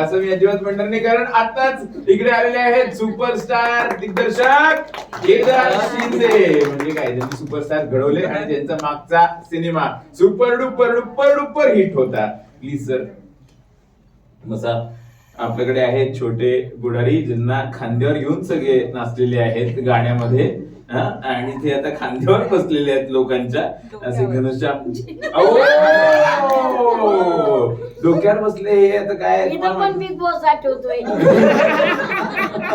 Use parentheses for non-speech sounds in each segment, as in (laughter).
असं मी अजिबात म्हणणार नाही कारण आताच इकडे आलेले आहेत सुपरस्टार दिग्दर्शक केदार शिंदे. म्हणजे काय त्यांनी सुपरस्टार घडवले आणि त्यांचा मागचा cinema super duper duper duper hit होता. प्लीज सर मसा आपल्याकडे आहेत छोटे बुढारी ज्यांना खांद्यावर घेऊन सगळे नाचलेले आहेत गाण्यामध्ये. हा? आणि ते आता खांद्यावर बसलेले आहेत लोकांच्या. असे घनश्याम! (laughs) डोक्यावर बसले हे आता काय इथं पण बिग बॉस आठवतोय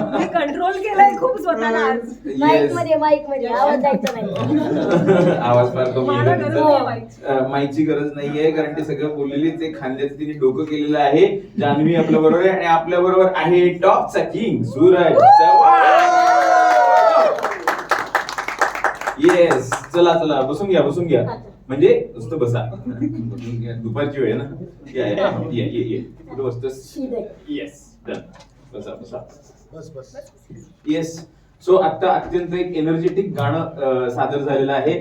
मी कंट्रोल केलाय खूप स्वतःला. आज माईकमध्ये माईकमध्ये. आवाज जायचा नाही. (laughs) आवाज फार कमी मला आहे गरज माईकची गरज नाहीये कारण ते सगळं बोललेली ते खांद्याचं तिने डोकं केलेलं आहे. जान्हवी आपल्या बरोबर आहे आणि आपल्या बरोबर आहे टॉपचा किंग सूरज येस (laughs) चला चला. बसून घ्या बसून घ्या. म्हणजे नुसतं बसा. दुपारची वेळ ना? या या या ये कुठे बसतोस. येस डन बसा बसा. बस बस. येस सो आता अत्यंत एक एनर्जेटिक गाणं सादर झालेलं आहे.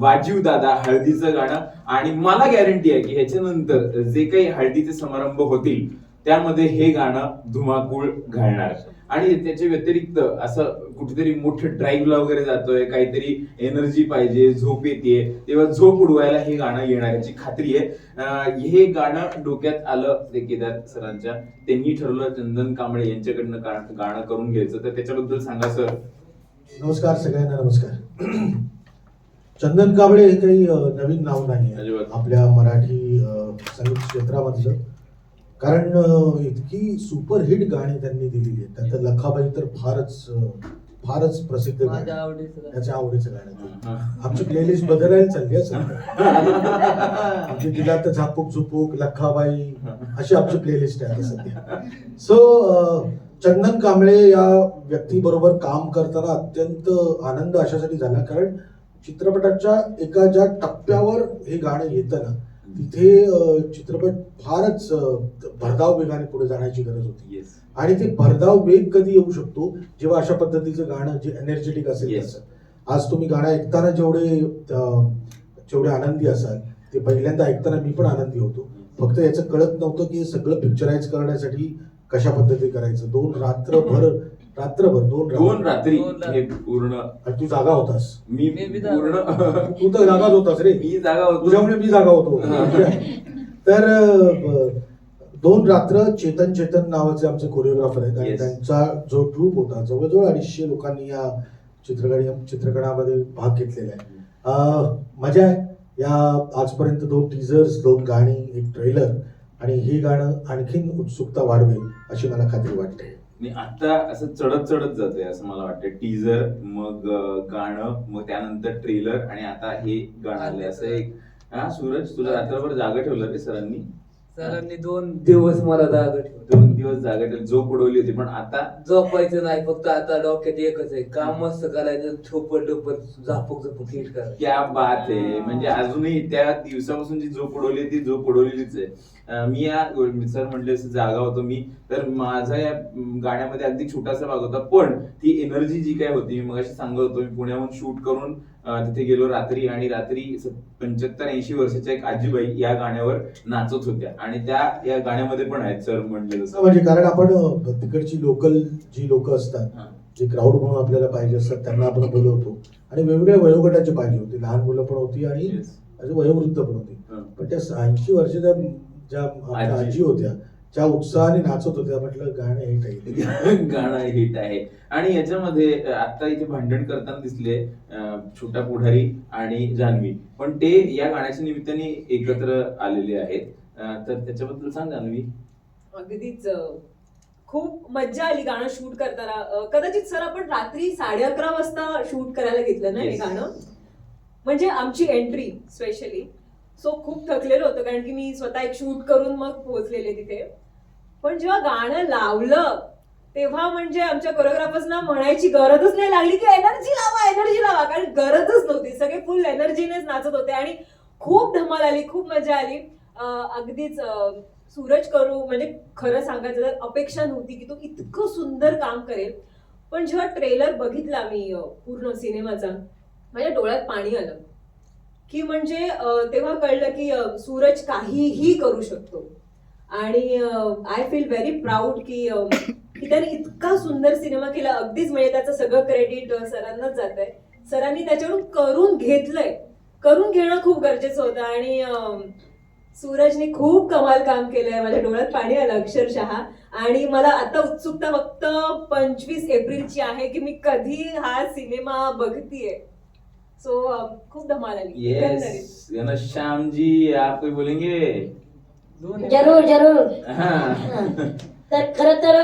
वाजीव दादा हळदीचं गाणं. आणि मला गॅरंटी आहे की ह्याच्यानंतर जे काही हळदीचे समारंभ होतील त्यामध्ये हे गाणं धुमाकूळ घालणार. आणि त्याच्या व्यतिरिक्त असं कुठेतरी मोठं ड्राईव्हला वगैरे जातोय काहीतरी एनर्जी पाहिजे झोप येते तेव्हा झोप उडवायला हे गाणं येणार याची खात्री आहे. हे गाणं डोक्यात आलं ते केदार सरांच्या. त्यांनी ठरवलं चंदन कांबळे यांच्याकडनं गाणं करून घ्यायचं. तर त्याच्याबद्दल सांगा सर. नमस्कार सगळ्यांना नमस्कार. चंदन कांबळे हे काही नवीन नाव नाही. आपल्या मराठी संगीत क्षेत्रामधलं. कारण इतकी सुपरहिट गाणी त्यांनी दिलेली आहेत त्यात लखाबाई तर फारच फारच प्रसिद्ध गाणं माझ्या आहे. आवडीचं गाणं. त्याच्या आवडीचं गाणं. आमची प्लेलिस्ट बदलायला चालली आहे आमची तिला तर झापूक झुपूक लखाबाई अशी आमची प्लेलिस्ट आहे आता सध्या सो चंदन कांबळे या व्यक्तीबरोबर काम करताना अत्यंत आनंद अशासाठी झाला कारण चित्रपटाच्या एका ज्या टप्प्यावर हे गाणं येतं ना तिथे चित्रपट फारच भरधाव वेगाने पुढे जाण्याची गरज होती. आणि ते भरधाव वेग कधी येऊ शकतो जेव्हा अशा पद्धतीचं गाणं जे एनर्जेटिक असेल. तसं. आज तुम्ही गाणं ऐकताना जेवढे जेवढे आनंदी असाल ते पहिल्यांदा ऐकताना मी पण आनंदी होतो. फक्त याचं कळत नव्हतं की सगळं पिक्चराईज करण्यासाठी कशा पद्धती करायचं. दोन रात्रभर रात्रभर दोन दोन रात्री दोन रात्री. हे पूर्ण आणि तू जागा होतास. मी मी बी जागा पूर्ण तू तर जागाच होतास रे. मी जागा होतो. तुझ्यामुळे मी जागा होतो. हा. (laughs) तर अं, दोन रात्र चेतन चेतन नावाचे आमचे कोरिओग्राफर आहेत आणि Yes. त्यांचा जो ट्रूप होता जवळजवळ अडीचशे लोकांनी या चित्रकडी चित्रकणामध्ये भाग घेतलेला आहे. अं, मजा आहे. या आजपर्यंत दोन टीजर्स दोन गाणी एक ट्रेलर आणि हे गाणं आणखीन उत्सुकता वाढवेल अशी मला खात्री वाटते. मी आता असं चढत चढत जातोय असं मला वाटतं टीजर मग गाणं मग त्यानंतर ट्रेलर आणि आता हे गाणं आलंय. असं एक हा सूरज तुला रात्रभर जागा ठेवलं रे सरांनी? सरांनी दोन दिवस मला जागा ठेवली. दोन दिवस जागा ठेवली झोप उडवली होती पण आता झोपायचं नाही फक्त आता डोक्यात एकच आहे काम मस्त करायचं ठोपर डोपर झापूक झपूक हिट करायचं क्या बात आहे. म्हणजे अजूनही त्या दिवसापासून जी झोप उडवली ती झोप उडवलेलीच आहे. अं, मी या सर म्हटले असं जागा होतो मी तर माझा या गाण्यामध्ये अगदी छोटासा भाग होता पण ती एनर्जी जी काय होती मग अशी सांगत होतो मी पुण्याहून शूट करून तिथे गेलो रात्री आणि रात्री पंच्याहत्तर ऐंशी वर्षाच्या एक आजीबाई या गाण्यावर नाचत होत्या आणि त्या या गाण्यामध्ये पण आहेत सर म्हटले असं म्हणजे कारण आपण तिकडची लोकल जी लोक असतात. जे क्राऊड म्हणून आपल्याला पाहिजे असतात त्यांना आपण बोलवतो आणि वेगवेगळ्या वयोगटाचे पाहिजे होते लहान मुलं पण होती आणि वयोवृद्ध पण होते. पण त्या ऐंशी वर्षाच्या ज्या. आजी होत्या ज्या उत्साहाने नाचत होत्या म्हटलं गाणं हे काही (laughs) गाणं हिट आहे. आणि याच्यामध्ये आता इथे भांडण करताना दिसले छोटा पुढारी आणि जान्हवी. पण ते या गाण्याच्या निमित्ताने एकत्र आलेले आहेत. तर त्याच्याबद्दल सांग जान्हवी. अगदीच खूप मज्जा आली गाणं शूट करताना. अं, कदाचित सर आपण रात्री साडे अकरा वाजता शूट करायला घेतलं ना हे. गाणं? म्हणजे आमची एंट्री स्पेशली सो खूप थकलेलो होतो कारण की मी स्वतः एक शूट करून मग पोहोचलेले तिथे. पण जेव्हा गाणं लावलं तेव्हा म्हणजे आमच्या कोरिओग्राफर्सना म्हणायची गरजच नाही लागली की एनर्जी लावा एनर्जी लावा. कारण गरजच नव्हती. सगळे फुल एनर्जीनेच नाचत होते आणि खूप धमाल आली खूप मजा आली. अगदीच सूरज करू म्हणजे खरं सांगायचं तर अपेक्षा नव्हती की तो इतकं सुंदर काम करेल. पण जेव्हा ट्रेलर बघितला मी पूर्ण सिनेमाचा माझ्या डोळ्यात पाणी आलं. की म्हणजे तेव्हा कळलं की सूरज काहीही करू शकतो. आणि आय फील व्हेरी प्राऊड की की त्याने इतका सुंदर सिनेमा केला. अगदीच म्हणजे त्याचं सगळं क्रेडिट सरांनाच जात आहे सरांनी त्याच्याकडून करून घेतलंय. करून घेणं खूप गरजेचं होतं. आणि सूरजने खूप कमाल काम केलंय. माझ्या डोळ्यात पाणी आलं अक्षरशः. आणि मला आता उत्सुकता फक्त पंचवीस एप्रिलची आहे की मी कधी हा सिनेमा बघतीये. सो खूप धमाल आली. एकंदरीत. यस घनश्याम जी आप कोई बोलेंगे? जरूर जरूर. हाँ. (laughs) तर खर तर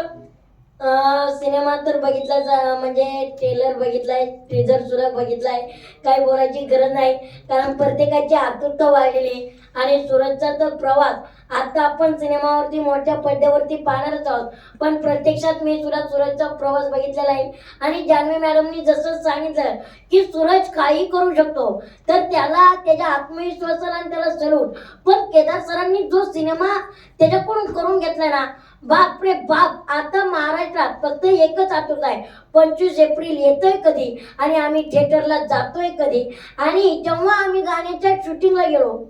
अं, सिनेमा तर बघितलाच अं, म्हणजे ट्रेलर बघितलाय ट्रेजर सुद्धा बघितलाय. काही बोलायची गरज नाही. कारण प्रत्येकाची आतुरता वाढलेली आहे. आणि सुरतचा तर प्रवास. आता आपण सिनेमावरती मोठ्या पडद्यावरती पाहणारच आहोत. पण प्रत्यक्षात मी सुद्धा सुरजचा प्रवास बघितलेला आहे. आणि जान्हवी मॅडमनी जसं सांगितलं की सूरज काही करू शकतो तर त्याला त्याच्या आत्मविश्वासाला आणि त्याला सलूट. पण केदार सरांनी जो सिनेमा त्याच्याकडून करून घेतला ना बाप रे बाप आता महाराष्ट्रात फक्त एकच आतुरता आहे. पंचवीस एप्रिल येतोय कधी? आणि आम्ही थिएटरला जातोय कधी? आणि जेव्हा आम्ही गाण्याच्या शूटिंगला गेलो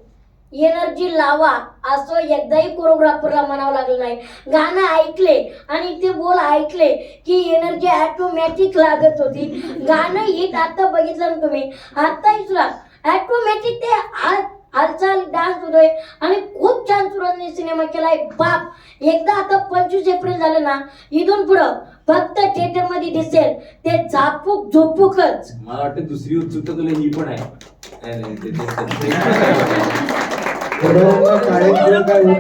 एनर्जी लावा. असं एकदाही कोरिओग्राफरला म्हणावं लागलं नाही. गाणं ऐकले आणि ते बोल ऐकले की एनर्जी ऑटोमॅटिक लागत होती. गाणं हिट आता बघितलं ना तुम्ही? आताही सुद्धा ऑटोमॅटिक ते हाल हालचाल डान्स होतोय. आणि खूप छान सुरतने सिनेमा केलाय. बाप! एकदा आता पंचवीस एप्रिल झालं ना इथून पुढं फक्त थिएटरमध्ये दिसेल. ते झापूक झोपूकच. मला वाटतं दुसरी उत्सुकता तुला ही पण आहे. (laughs) नाही,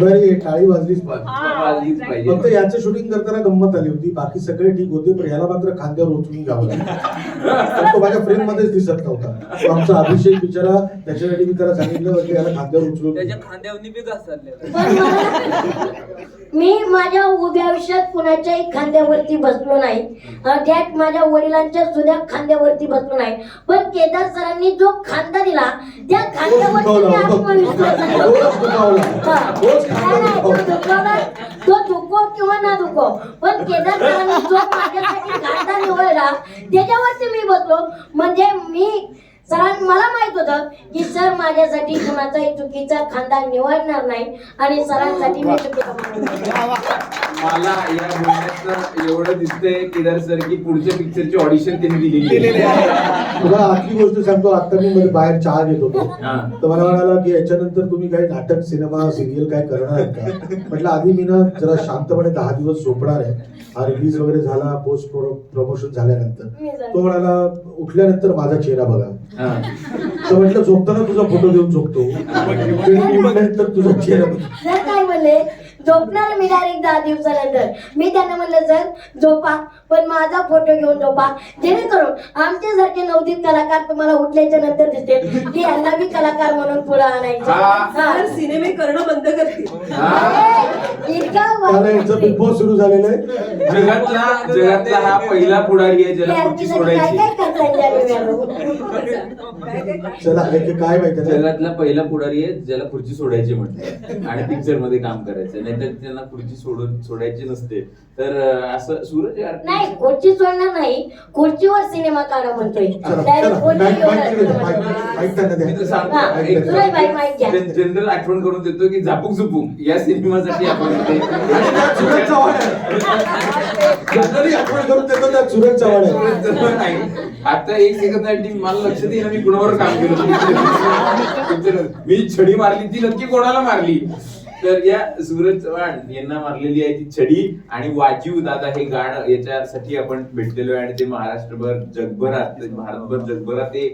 नाही, काय टाळी वाजलीच पाहिजे. पाहिजे. फक्त याचं शूटिंग करताना गंमत आली होती. बाकी सगळे ठीक होते पण ह्याला मात्र खांद्यावर उचलून घ्यावं लागलं. तो माझ्या फ्रेम मध्येच दिसत नव्हता. तो आमचा अभिषेक बिचारा त्याच्यासाठी मी त्याला सांगितलं की याला खांद्यावर उचलून त्याच्या पण मला मी माझ्या उभ्या आयुष्यात कुणाच्याही खांद्यावरती बसलो नाही. अं, त्यात माझ्या वडिलांच्या सुद्धा खांद्यावरती बसलो नाही. पण केदार सरांनी जो खांदा दिला त्या खांद्यावरती मी दुखावला. खांदा दुखावला, तो धुको किंवा ना धुको पण केदारनाथ जो माझ्यासाठी खांदा निवडला त्याच्यावरती मी बसलो. म्हणजे मी सरां मला माहीत होतं की सर माझ्यासाठी कुणाचाही चुकीचा खांदा निवडणार नाही आणि सरांसाठी मी चुकीचा. मला या बोलण्याचं एवढं दिसतंय केदार सर की पुढच्या पिक्चरची ऑडिशन त्यांनी दिलेली आहे. तुला आतली गोष्ट सांगतो आता मी मध्ये बाहेर चहा घेत होतो. तर मला म्हणाला की याच्यानंतर तुम्ही काही नाटक सिनेमा सिरियल काय करणार आहेत का? म्हटलं आधी मी ना जरा शांतपणे दहा दिवस झोपणार आहे. हा रिलीज वगैरे झाला पोस्ट प्रमोशन झाल्यानंतर. तो म्हणाला उठल्यानंतर माझा चेहरा बघा. तर म्हटलं झोपताना तुझा फोटो घेऊन झोपतो. (laughs) तुझा चेहरा सर काय म्हणले झोपणार मी डायरेक्ट दहा दिवसानंतर. मी त्यांना म्हणलं सर झोपा. पण माझा फोटो घेऊन झोपा. जेणेकरून आमच्यासारखे नवदीत कलाकार तुम्हाला उठल्याच्या नंतर दिसते की यांना बी कलाकार म्हणून पुढे आणायचं. सिनेमे करणं बंद करतील. अरे, इतका त्याला यांचं बिग बॉस सुरू झालेलं आहे. जगातला जगातला हा पहिला पुढारी आहे ज्याला पुढची काय सोडायची चला हे माहिती? जगातला पहिला पुढारी आहे ज्याला खुर्ची सोडायची म्हटलं आणि पिक्चरमध्ये काम करायचं. त्यांना खुर्ची सोडून सोडायची नसते. तर असं सूरज यार नाही खुर्ची सोडणार नाही. खुर्चीवर सिनेमा काढा म्हणतोय. डायरेक्ट. मी तर सांगतो, एक- घ्या. जन- जनरल आठवण करून देतो की झापूक झुपूक या सिनेमासाठी आपण (laughs) इथे- आणि त्यात सुरेश चव्हाण आहे. जनरली आठवण करून देतो त्यात सुरेश चव्हाण आहे. नाही. आता एक सेकंदासाठी मला लक्षात येईना मी कुणावर काम केलं? (laughs) मी छडी मारली ती नक्की कोणाला मारली? तर या सूरज चव्हाण यांना मारलेली आहे ती छडी आणि वाजीव दादा हे गाणं याच्यासाठी आपण भेटलेलो आहे आणि ते महाराष्ट्रभर जगभरात भारतभर जगभरात ते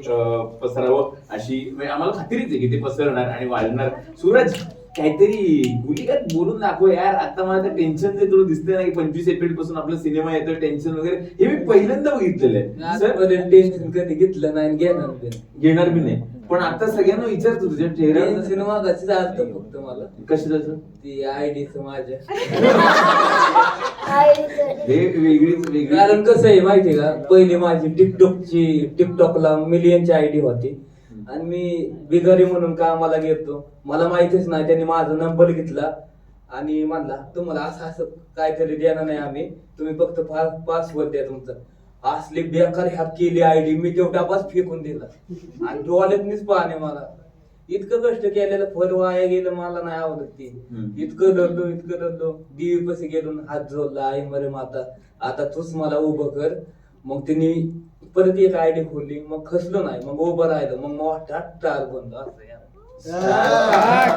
पसरावं अशी म्हणजे आम्हाला खात्रीच आहे की ते पसरणार आणि वाढणार सूरज काहीतरी गुलिगत बोलून दाखव यार. आता मला टेन्शन जे तुला दिसतंय ना की पंचवीस एप्रिलपासून आपला सिनेमा येतोय टेन्शन वगैरे. हे मी पहिल्यांदा बघितलेलं आहे. टेन्शन कधी घेतलं नाही घेणार नाही. घेणार बी नाही. पण आता सगळ्यांना विचारतो तुझ्या ते चेहऱ्यावर सिनेमा कशी चालतं फक्त मला? कशाचं ती आयडीच माझ्या. हे वेगळीच वेगळी कारण कसं आहे माहितीये का? पहिली माझी टिकटॉकची टिकटॉकला मिलियनची आयडी होती. आणि मी बिगारी म्हणून कामाला गेलो मला माहितीच नाही त्यांनी माझा नंबर घेतला. आणि म्हणला तुम्हाला असं असं काहीतरी देणार नाही आम्ही. तुम्ही फक्त पासवर्ड द्या तुमचा. असली बेकार ह्या केली आयडी मी तेवढा पास फेकून दिला. आणि डोळ्यातनीच पाहणे मला. इतकं कष्ट केलेलं फळ वाया गेलं मला नाही आवडत ती. इतकं लढलो इतकं लढलो देवी पशी गेलो हात जोडला आई मरे माता आता तूच मला उभं कर. मग तिने परत एक आयडी खोलली मग खसलो नाही मग उभं राहिलं मग मोठा स्टार बनलो असं आणि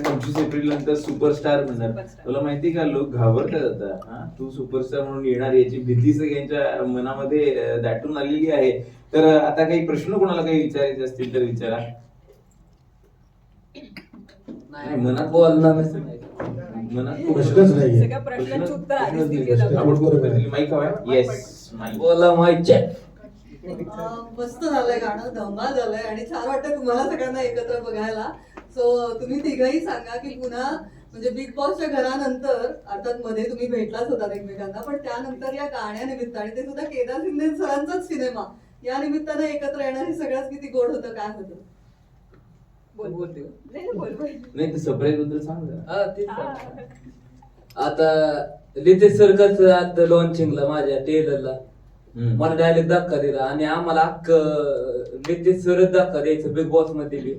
पंचवीस एप्रिल नंतर सुपरस्टार म्हणणार सुपरस्टार. तुला माहिती का लोक घाबरतात आता. हा तू सुपरस्टार म्हणून येणार याची भीती सगळ्यांच्या मनामध्ये दाटून आलेली आहे. तर आता काही प्रश्न कोणाला काही विचारायचे असतील तर विचारा. नाही मनात बोलणार नाही. मनात प्रश्नच. सगळ्या प्रश्नांची उत्तर नाही. माईक हवाय येस माईक बोला मस्त झालंय गाणं धमाल झालंय आणि छान वाटतं तुम्हाला सगळ्यांना एकत्र बघायला सो तुम्ही तिघही सांगा की पुन्हा म्हणजे बिग बॉसच्या घरानंतर अर्थात मध्ये तुम्ही भेटलाच होता एकमेकांना पण त्यानंतर या गाण्यानिमित्त आणि ते सुद्धा केदार शिंदे सरांचाच सिनेमा या निमित्तानं एकत्र येणं हे सगळ्यात किती गोड होतं काय होतं बोल. बोलते नाही, नाही, बोल, बोल. नाही ते बद्दल सांग. आता लितेश सरकारचं आता लॉन्चिंगला माझ्या टेलरला. मला डायरेक्ट धक्का दिला आणि आम्हाला अख्ख लितेश सरच धक्का द्यायचं बिग बॉसमध्ये बी.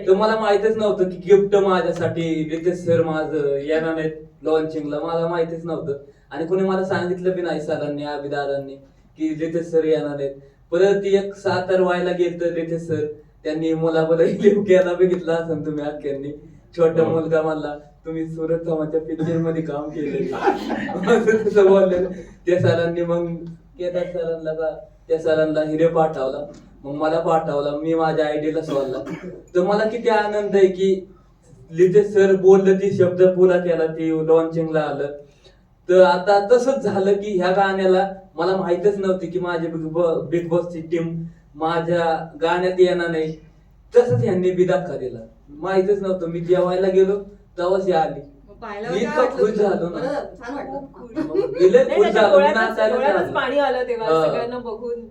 तर मला माहितच नव्हतं की गिफ्ट माझ्यासाठी लितेश सर माझं येणार नाहीत लॉन्चिंगला मला माहितीच नव्हतं. आणि कोणी मला सांगितलं बी नाही सरांनी अभिदादांनी की लितेश सर येणार आहेत परत एक सातार व्हायला गेलं तर लितेश सर त्यांनी मुलाबला लिव केला बघितला असं तुम्ही अख्ख्यांनी. छोटा हो. मुलगा म्हणला तुम्ही सुरत थामाच्या पिक्चरमध्ये काम केलं (laughs) त्या सरांनी मग केदार सरांना का त्या सरांना हिरे पाठवला. मग मला पाठवला मी माझ्या आयडीला सोडला. तर मला किती आनंद आहे की लिजे सर बोललं ती शब्द पुरा केला ते लॉन्चिंगला आलं. तर आता तसंच झालं की ह्या गाण्याला मला माहितच नव्हती की माझी बिग बॉ- बिग बॉसची टीम माझ्या गाण्यात येणार नाही. तसंच ह्यांनी बी धक्का दिला माहितच नव्हतं. मी जेवायला गेलो तेव्हाच ही आली. मग पाहिल्यावर मी काय इतका वाटलं खुश तुला? झालो ना. बरं, छान खूप खुश. वाटलं मग मी लय नाही, खुश त्याच्या झालो, मी डोळ्यातच नाचायला डोळ्यातच लागलो. पाणी आलं तेव्हा हा. सगळ्यांना बघून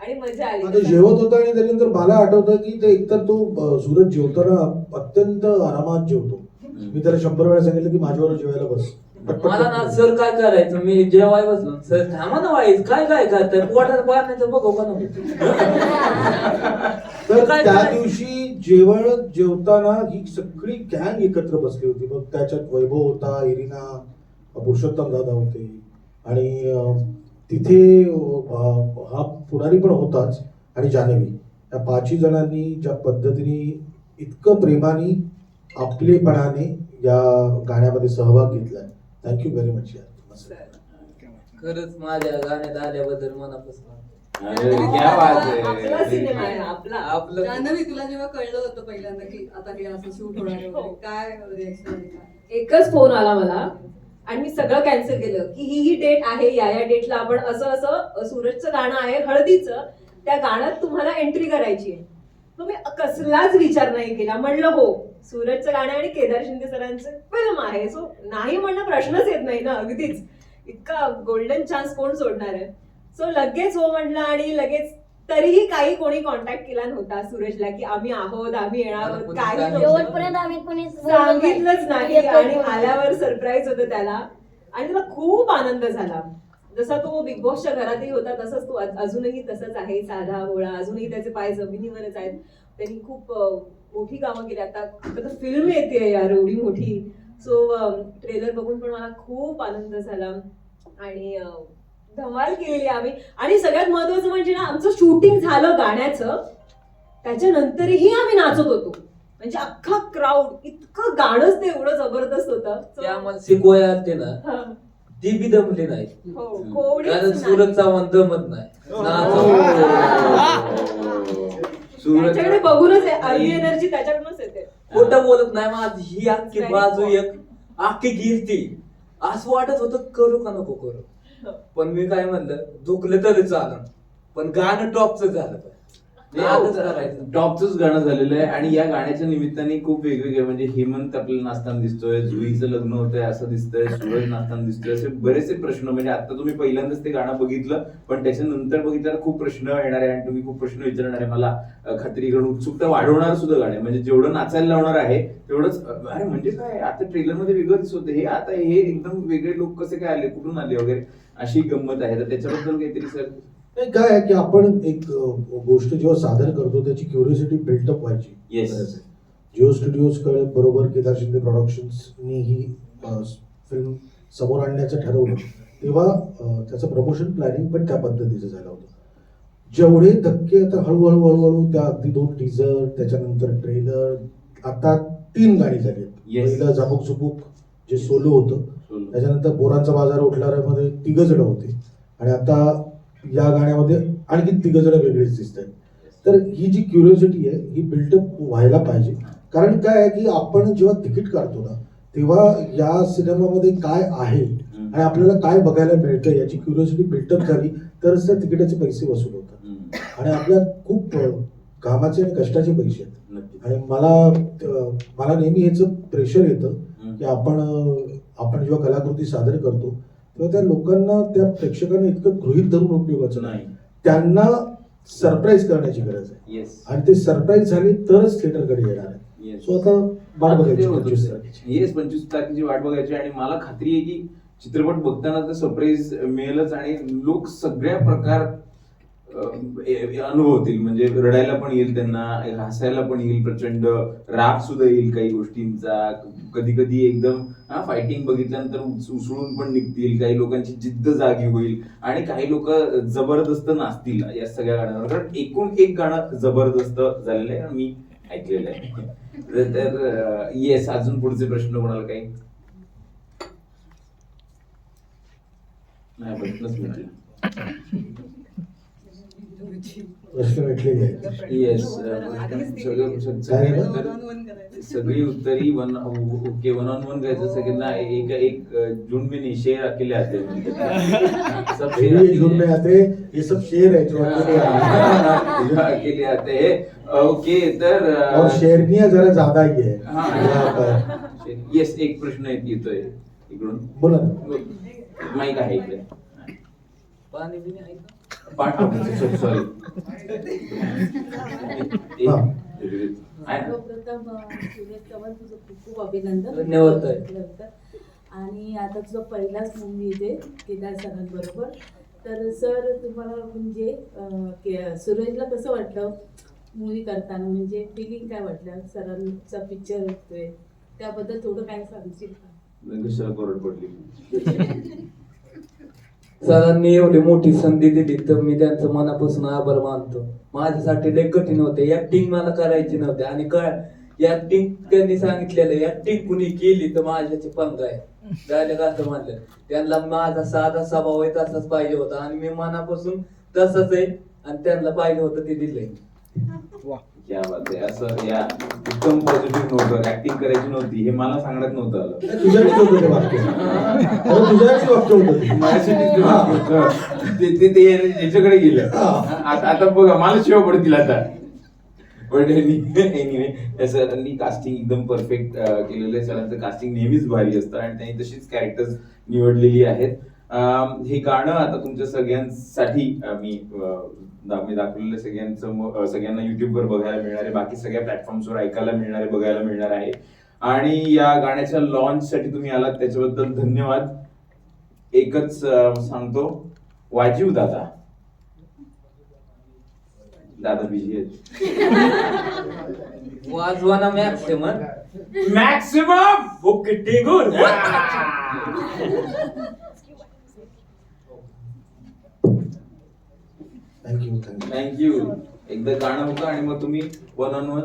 आणि मजा आली आता जेवत होता आणि त्याच्यानंतर मला आठवतं की ते एकतर तो अं, सूरज जेवताना अत्यंत आरामात जेवतो मी त्याला शंभर वेळा सांगितलं की माझ्यावर जेवायला बस पटपट मला ना पटपट. सर काय करायचं मी जेवाय बसलो सर थांबा ना वाईस काय काय करताय पोटात पाण्याचं बघू का तर काय त्या करायचं? दिवशी जेवण जेवताना ही सगळी गँग एकत्र बसली होती. मग त्याच्यात वैभव होता इरिना पुरुषोत्तम दादा होते. आणि तिथे हा पुढारी पण होताच. आणि जानवी या पाचही जणांनी ज्या पद्धतीने इतकं प्रेमाने आपलेपणाने या गाण्यामध्ये सहभाग घेतलाय. थँक्यू व्हेरी मच यार. खरंच माझ्या गाण्यात आल्याबद्दल मनापासून अरे, क्या बात आपला आहे. सिनेमा आहे आपला. आपलं जान्हवी तुला जेव्हा कळलं होतं पहिल्यांदा की आता हे असं शूट होणार वगैरे, काय रिएक्शन एकच फोन आला मला आणि मी सगळं कॅन्सल केलं की ही ही डेट आहे या या डेटला आपण असं असं सूरजचं गाणं आहे हळदीचं. त्या गाण्यात तुम्हाला एंट्री करायची आहे. मग मी कसलाच विचार नाही केला. म्हणलं हो सूरजचं गाणं आणि केदार शिंदे सरांचं फिल्म आहे. सो नाही म्हणणं प्रश्नच येत नाही ना अगदीच. इतका गोल्डन चान्स कोण सोडणार आहे? सो लगेच हो म्हटलं आणि लगेच तरीही काही कोणी कॉन्टॅक्ट केला नव्हता सूरजला की आम्ही आहोत आम्ही येणार मला आहोत काही सांगितलंच नाही आणि. आल्यावर सरप्राईज होतं त्याला. आणि त्याला खूप आनंद झाला. जसा तो बिग बॉसच्या घरातही होता तसंच तो अज- अजूनही तसंच आहे साधा गोळा अजूनही त्याचे पाय जमिनीवरच आहेत. त्यांनी खूप मोठी कामं केली. आता आता फिल्म येते यार एवढी मोठी. सो ट्रेलर बघून पण मला खूप आनंद झाला. आणि धमाल केलेली आम्ही आणि सगळ्यात महत्वाचं म्हणजे ना आमचं शूटिंग झालं गाण्याचं त्याच्यानंतरही आम्ही नाचत होतो म्हणजे अख्खा क्राऊड इतकं गाणंच ते एवढं जबरदस्त होतं ते आम्हाला शिकवायला आलते ना हा. ती बी दमली नाही हो कोणीच कारण नाही. सूरज चव्हाण दमत नाही. त्याच्याकडे बघूनच आहे, अर्धी एनर्जी त्याच्याकडूनच येते खोटं बोलत नाही माझी ही अख्खी बाजू. एक अख्खी गिरती असं वाटत होतं करू का नको करू पण मी काय म्हणलं दुखलं तरी चालन पण गाणं टॉपचं झालं. तर टॉपच गाणं झालेलं आहे आणि या गाण्याच्या निमित्ताने खूप वेगवेगळे म्हणजे हेमंत आपल्याला नाचताना दिसतोय जुईचं लग्न होतंय असं दिसतंय सूरज नाचताना दिसतोय असे बरेचसे प्रश्न. म्हणजे आता तुम्ही पहिल्यांदाच ते गाणं बघितलं पण त्याच्यानंतर बघितल्यावर खूप प्रश्न येणार आहे आणि तुम्ही खूप प्रश्न विचारणार आहे. मला खात्री करून उत्सुकता वाढवणार सुद्धा गाणे म्हणजे जेवढं नाचायला लावणार आहे तेवढंच अरे म्हणजे काय? आता ट्रेलरमध्ये वेगळं दिसत होतं. हे आता हे एकदम वेगळे लोक कसे काय आले? कुठून आले वगैरे? अशी गंमत आहे. तर त्याच्याबद्दल काहीतरी सर नाही, काय आहे की आपण एक गोष्ट जेव्हा सादर करतो त्याची क्युरियोसिटी बिल्टअप व्हायची आहे. जिओ स्टुडिओजकडे बरोबर केदार शिंदे प्रोडक्शन्सनी ही फिल्म समोर आणण्याचं ठरवलं तेव्हा त्याचं प्रमोशन प्लॅनिंग पण त्या पद्धतीचं झालं होतं जेवढे धक्के आता हळूहळू हळूहळू त्या अगदी दोन टीजर त्याच्यानंतर ट्रेलर आता तीन गाणी झाली. पहिलं झापूक झुपूक जे सोलो होतं. त्याच्यानंतर बोरांचा बाजार उठणाऱ्यामध्ये तिघ जण होते आणि आता या गाण्यामध्ये आणखी तिघ जण वेगळीच दिसत आहेत तर ही जी क्युरियोसिटी आहे ही बिल्डअप व्हायला पाहिजे कारण काय आहे की आपण जेव्हा तिकीट काढतो ना तेव्हा या सिनेमामध्ये काय आहे आणि आपल्याला काय बघायला मिळतं याची क्युरियोसिटी बिल्डअप झाली तरच त्या तिकिटाचे पैसे वसूल होतात. आणि आपल्या खूप कामाचे आणि कष्टाचे पैसे आहेत. आणि मला मला नेहमी ह्याचं प्रेशर येतं. की आपण आपण जेव्हा कलाकृती सादर करतो तेव्हा त्या लोकांना त्या प्रेक्षकांना इतकं गृहित धरून उपयोगाचं नाही. त्यांना सरप्राईज करण्याची गरज आहे. येस आणि ते सरप्राईज झाली तरच थिएटरकडे येणार आहे. येस सो आता वाट बघायची पंचवीस तारखेची. येस पंचवीस तारखेची वाट बघायची. आणि मला खात्री आहे की चित्रपट बघताना तर सरप्राईज मिळेलच. आणि लोक सगळ्या प्रकार अनुभवतील म्हणजे रडायला पण येईल त्यांना हसायला पण येईल प्रचंड राग सुद्धा येईल काही गोष्टींचा. कधी कधी एकदम फायटिंग बघितल्यानंतर उसळून पण निघतील काही लोकांची जिद्द जागी होईल आणि काही लोक जबरदस्त नाचतील या सगळ्या गाण्यांवर. कारण एकूण एक गाणं जबरदस्त झालेलं आहे मी ऐकलेलं आहे. तर- येस अजून पुढचे प्रश्न कोणाला काही? नाही प्रश्नच मिळाले प्रश्न भेटलेले आहेत येस one करायचं. सगळी उत्तरी one okay one on one गए जैसे कि ना एक एक झुंड में नहीं शेर अकेले आते. हैं सब शेर ये झूम में आते. ये सब शेर है जो अकेले आते. (laughs) हैं ओके तर और शेरनिया जरा ज्यादा ही है. हाँ. येस एक प्रश्न येतोय इकडून. बोला ना. माईक आहे इकडे. पाणी आहे खूप अभिनंदन. धन्यवाद. आणि आता तुझा पहिलाच मूवी इथे केदार सरांबरोबर तर सर तुम्हाला म्हणजे सुरेशला कसं वाटलं मूवी करताना? म्हणजे फिलिंग काय वाटलं? सरांचा पिक्चर होतोय. त्याबद्दल थोडं काय सांगशील का? कोरड पडली (laughs) सरांनी एवढी मोठी संधी दिली तर मी त्यांचं मनापासून आभार मानतो. माझ्यासाठी लय कठीण होते. ऍक्टिंग मला करायची नव्हती. आणि काय ऍक्टिंग त्यांनी सांगितलेलं ऍक्टिंग कुणी केली तर माझ्याची पंग आहे. झालं का असं म्हणलं. त्यांना माझा साधा स्वभाव आहे तसाच पाहिजे होता. आणि मी मनापासून तसंच आहे. आणि त्यांना पाहिजे होतं ते दिलंय. क्या बात आहे असं या उत्तम पॉझिटिव्ह नोटवर ऍक्टिंग करायची नव्हती हे मला सांगण्यात नव्हतं आलं. तुझ्याकडे होतं ते वाक्य. अरे तुझ्याकडे वाक्य होतं ते. माझ्यासाठीच ते वाक्य होतं. ते ते ते याच्याकडे गेलं. आता आता बघा मला शिव पडतील आता. पण एनिवे सरांनी कास्टिंग एकदम परफेक्ट केलेलं आहे. सरांचं कास्टिंग नेहमीच भारी असतं आणि त्यांनी तशीच कॅरेक्टर्स निवडलेली आहेत. हे गाणं आता तुमच्या सगळ्यांसाठी मी मी दाखवलेलं सगळ्यांचं सगळ्यांना युट्यूबवर बघायला मिळणार आहे. बाकी सगळ्या प्लॅटफॉर्म्सवर ऐकायला मिळणार आहे बघायला मिळणार आहे. आणि या गाण्याच्या लॉन्च साठी तुम्ही आलात त्याच्याबद्दल धन्यवाद. एकच सांगतो. वाजीव दादा. दादा बिझी आहेत. वाजवाना maximum maximum okay टिगुर thank you thank you thank you एकदा गाणं होतं आणि मग तुम्ही वन ऑन वन